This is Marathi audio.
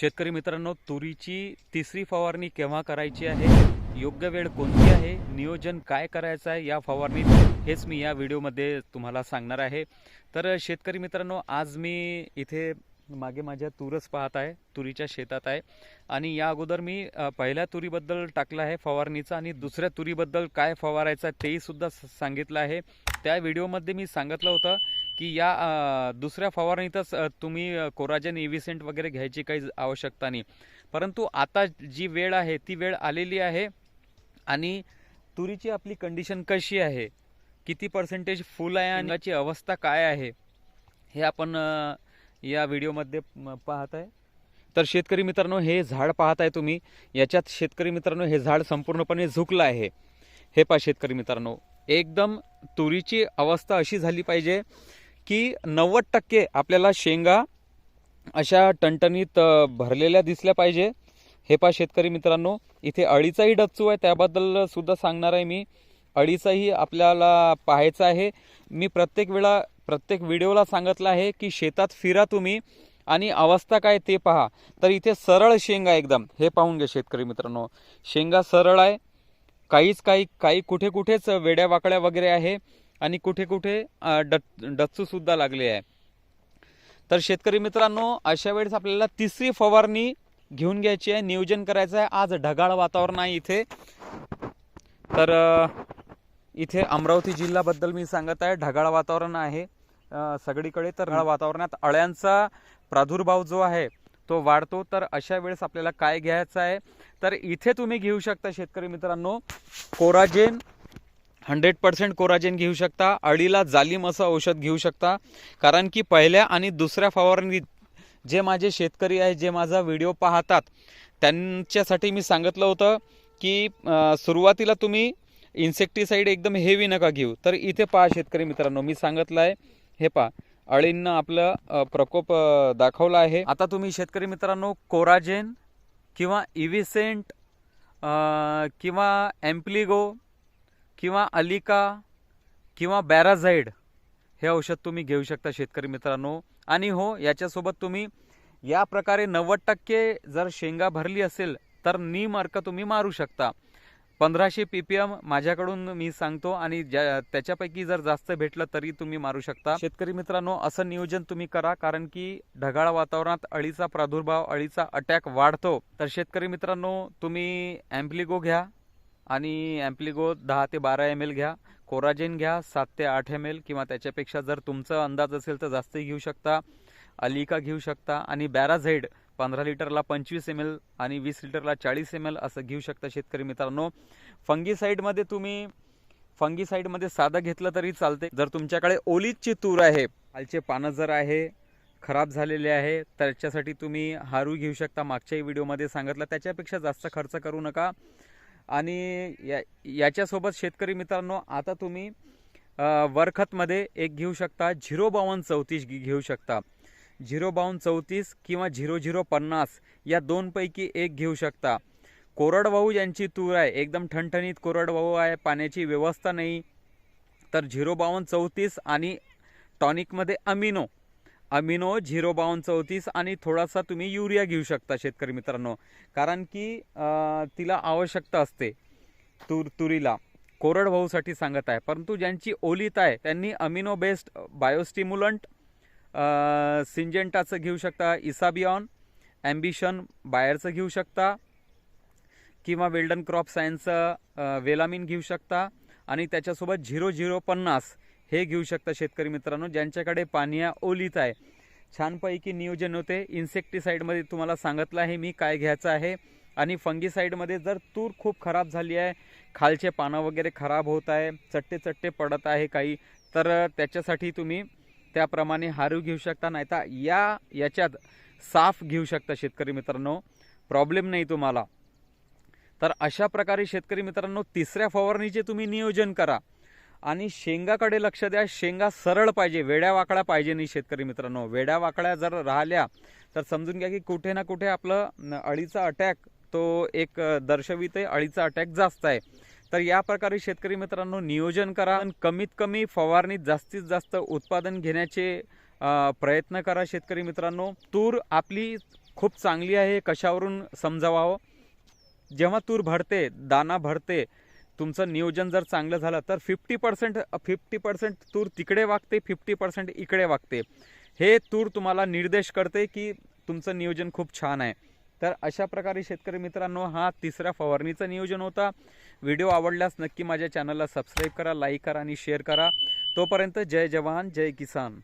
शेतकरी मित्रांनो तुरीची तिसरी फवारणी केव्हा करायची आहे? योग्य वेळ कोणती आहे? नियोजन काय करायचं आहे या फवारणीत हेच मी या व्हिडिओमध्ये तुम्हाला सांगणार आहे. तर शेतकरी मित्रांनो आज मी इथे मागे माझ्या तूरच पाहत आहे तुरीच्या शेतात आहे. आणि या अगोदर मी पहिल्या तुरीबद्दल टाकलं आहे फवारणीचा आणि दुसऱ्या तुरीबद्दल काय फवारायचं आहे तेही सुद्धा स- सांगितलं आहे. त्या व्हिडिओमध्ये मी सांगितलं होतं की या दुसऱ्या फवारणीतच तुम्ही कोराजन कोराजेन इव्हिसेंट वगैरे घ्यायची काही आवश्यकता नाही. परंतु आता जी वेळ आहे ती वेळ आलेली आहे आणि तुरीची आपली कंडिशन कशी आहे? किती पर्सेंटेज फुल आहे आणि याची अवस्था काय आहे? हे आपण या व्हिडिओमध्ये पाहत आहे. तर शेतकरी मित्रांनो हे झाड पाहत आहे तुम्ही. याच्यात शेतकरी मित्रांनो हे झाड संपूर्णपणे झुकलं आहे. हे पहा शेतकरी मित्रांनो. एकदम तुरीची अवस्था अशी झाली पाहिजे की नव्वद टक्के आपल्याला शेंगा अशा टणटणीत भरलेल्या दिसल्या पाहिजे. हे पहा शेतकरी मित्रांनो इथे अळीचाही डच्चू आहे. त्याबद्दल सुद्धा सांगणार आहे मी. अळीचाही आपल्याला पाहायचा आहे. मी प्रत्येक वेळा प्रत्येक व्हिडिओला सांगितलं आहे की शेतात फिरा तुम्ही आणि अवस्था काय ते पहा. तर इथे सरळ शेंगा एकदम. हे पाहून घ्या शेतकरी मित्रांनो. शेंगा सरळ आहे. काहीच काही काही कुठे कुठेच वेड्या वाकड्या वगैरे आहे. आणि कुठे कुठे डच डच्चू सुद्धा लागले आहे. तर शेतकरी मित्रांनो अशा वेळेस आपल्याला तिसरी फवारणी घेऊन घ्यायची आहे नियोजन करायचं आहे. आज ढगाळ वातावरण आहे इथे. तर इथे अमरावती जिल्ह्याबद्दल मी सांगत आहे ढगाळ वातावरण आहे. सगळीकडे तर ढगाळ वातावरणात अळ्यांचा प्रादुर्भाव जो आहे तो वाढतो. तर अशा वेळेस आपल्याला काय घ्यायचं आहे? तर इथे तुम्ही घेऊ शकता शेतकरी मित्रांनो कोराजेन हंड्रेड पर्सेंट कोराजेन घेऊ शकता अळीला जालीम असं औषध घेऊ शकता. कारण की पहिल्या आणि दुसऱ्या फवारणीत जे माझे शेतकरी आहे जे माझा व्हिडिओ पाहतात त्यांच्यासाठी मी सांगितलं होतं की सुरुवातीला तुम्ही इन्सेक्टिसाईड एकदम हेवी नका घेऊ. तर इथे पहा शेतकरी मित्रांनो मी सांगितलं आहे हे पहा अळींना आपलं प्रकोप दाखवला आहे. आता तुम्ही शेतकरी मित्रांनो कोराजेन किंवा इव्हिसेंट किंवा एम्प्लिगो किंवा अलिका किंवा बॅराझाईड हे औषध तुम्ही घेऊ शकता शेतकरी मित्रांनो. आणि हो याच्यासोबत तुम्ही या प्रकारे नव्वद टक्के जर शेंगा भरली असेल तर नीम अर्क तुम्ही मारू शकता. पंधराशे पी पी एम माझ्याकडून मी सांगतो आणि ज्या त्याच्यापैकी जर जास्त भेटलं तरी तुम्ही मारू शकता. शेतकरी मित्रांनो असं नियोजन तुम्ही करा कारण की ढगाळ वातावरणात अळीचा प्रादुर्भाव अळीचा अटॅक वाढतो. तर शेतकरी मित्रांनो तुम्ही ॲम्प्लिगो घ्या आणि ॲम्प्लिगो दहा ते बारा एम एल घ्या. कोराजेन घ्या सात ते आठ एम एल किंवा त्याच्यापेक्षा जर तुमचा अंदाज असेल तर जास्तही घेऊ शकता. अलिका घेऊ शकता. आणि बॅराझेड पंधरा लिटरला पंचवीस एम एल आणि वीस लिटरला चाळीस एम एल असं घेऊ शकता शेतकरी मित्रांनो. फंगीसाईडमध्ये तुम्ही फंगीसाईडमध्ये साधं घेतलं तरी चालते जर तुमच्याकडे ओलीची तूर आहे आलचे पानं जर आहे खराब झालेले आहे त्याच्यासाठी तुम्ही हारू घेऊ शकता. मागच्याही व्हिडिओमध्ये सांगितलं. त्याच्यापेक्षा जास्त खर्च करू नका. आणि या याच्यासोबत शेतकरी मित्रांनो आता तुम्ही वरखतमध्ये एक घेऊ शकता झिरो बावन्न चौतीस घेऊ शकता. झिरो बावन्न चौतीस किंवा झिरो झिरो पन्नास या दोनपैकी एक घेऊ शकता. कोरडवाहू यांची तूर आहे एकदम ठणठणीत कोरडवाहू आहे पाण्याची व्यवस्था नाही. तर झिरो बावन्न चौतीस आणि टॉनिकमध्ये अमिनो अमिनो झिरो बावन्न चौतीस आणि थोडासा तुम्ही युरिया घेऊ शकता शेतकरी मित्रांनो. कारण की तिला आवश्यकता असते तूर तुरीला. कोरडभाऊसाठी सांगत आहे. परंतु ज्यांची ओलीत आहे त्यांनी अमिनो बेस्ड बायोस्टिम्युलंट सिंजेंटाचं घेऊ शकता इसाबियॉन ॲम्बिशन बायरचं घेऊ शकता किंवा वेल्डन क्रॉप सायन्सचं वेलामिन घेऊ शकता आणि त्याच्यासोबत झिरो झिरो पन्नास हे घेऊ शकता शेतकरी मित्रांनो ज्यांच्याकडे पानिया ओलीत आहे. छानपैकी नियोजन होते. इन्सेक्टिसाईडमध्ये तुम्हाला सांगितलं आहे मी काय घ्यायचं आहे. आणि फंगीसाईडमध्ये जर तूर खूप खराब झाली आहे खालचे पानं वगैरे खराब होत आहे चट्टे चट्टे पडत आहे काही तर त्याच्यासाठी तुम्ही त्याप्रमाणे हारू घेऊ शकता. नाही तर या याच्यात साफ घेऊ शकता शेतकरी मित्रांनो. प्रॉब्लेम नाही तुम्हाला. तर अशा प्रकारे शेतकरी मित्रांनो तिसऱ्या फवारणीचे तुम्ही नियोजन करा. आणि शेंगाकडे लक्ष द्या. शेंगा सरळ पाहिजे वेड्या वाकड्या पाहिजे नाही शेतकरी मित्रांनो. वेड्या वाकड्या जर राहिल्या तर समजून घ्या की कुठे ना कुठे आपलं अळीचा अटॅक तो एक दर्शविते अळीचा अटॅक जास्त आहे. तर या प्रकारे शेतकरी मित्रांनो नियोजन करा. आणि कमीत कमी फवारणीत जास्तीत जास्त उत्पादन घेण्याचे प्रयत्न करा शेतकरी मित्रांनो. तूर आपली खूप चांगली आहे कशावरून समजावावं? जेव्हा तूर भरते दाना भरते तुमचं नियोजन जर चांगलं झालं तर फिफ्टी पर्सेंट फिफ्टी पर्सेंट तूर तिकडे वागते फिफ्टी पर्सेंट इकडे वागते. हे तूर तुम्हाला निर्देश करते की तुमचं नियोजन खूप छान आहे. तर अशा प्रकारे शेतकरी मित्रांनो हा तिसऱ्या फवारणीचं नियोजन होता. व्हिडिओ आवडल्यास नक्की माझ्या चॅनलला सबस्क्राईब करा लाईक करा आणि शेअर करा. तोपर्यंत जय जवान जय किसान.